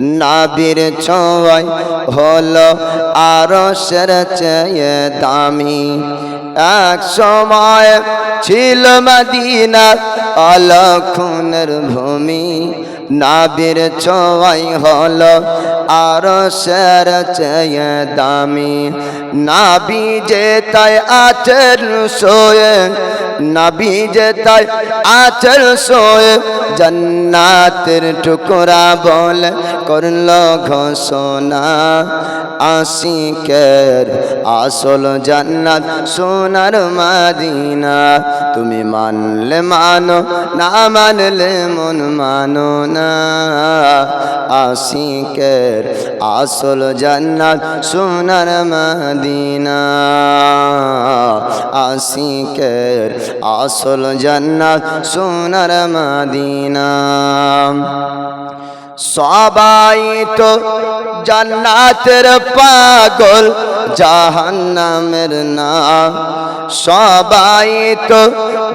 নাবির ছোঁয়াই হলো আরও সের চেয়ে দামি। এক সময় ছিল মদিনা অলক্ষণের ভূমি। নাবির ছোঁয়াই হলো আরও সের চেয়ে দামি। নাবি যে তাই আচর সোয়ে নাবি যে তাই আচর সোয়ে জন্নাতের টুকরা বল করল ঘোষণা আশিকের আসল জান্নাত সোনার মাদিনা। তুমি মানলে মানো না মানলে মন মানো না। আশিকের আসল জান্নাত সোনার মাদিনা। আশিকের আসল জান্নাত সোনার মাদিনা। সবাই তো জান্নাতের পাগল, জাহান্নামের না। সবাই তো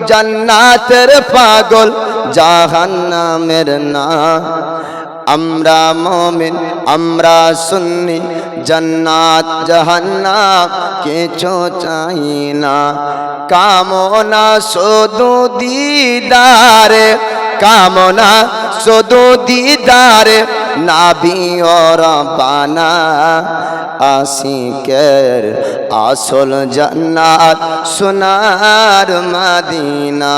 জান্নাতের পাগল, জাহান্নামের না। আমরা মমিন, আমরা সুন্নি, জান্নাত, জাহান্নাম কিছু চাই না। কামনা শুধু দিদারে, কামনা শুধু দিদারে নাবি ওর বানা। আশিকের আসল জান্নাত সোনার মাদিনা।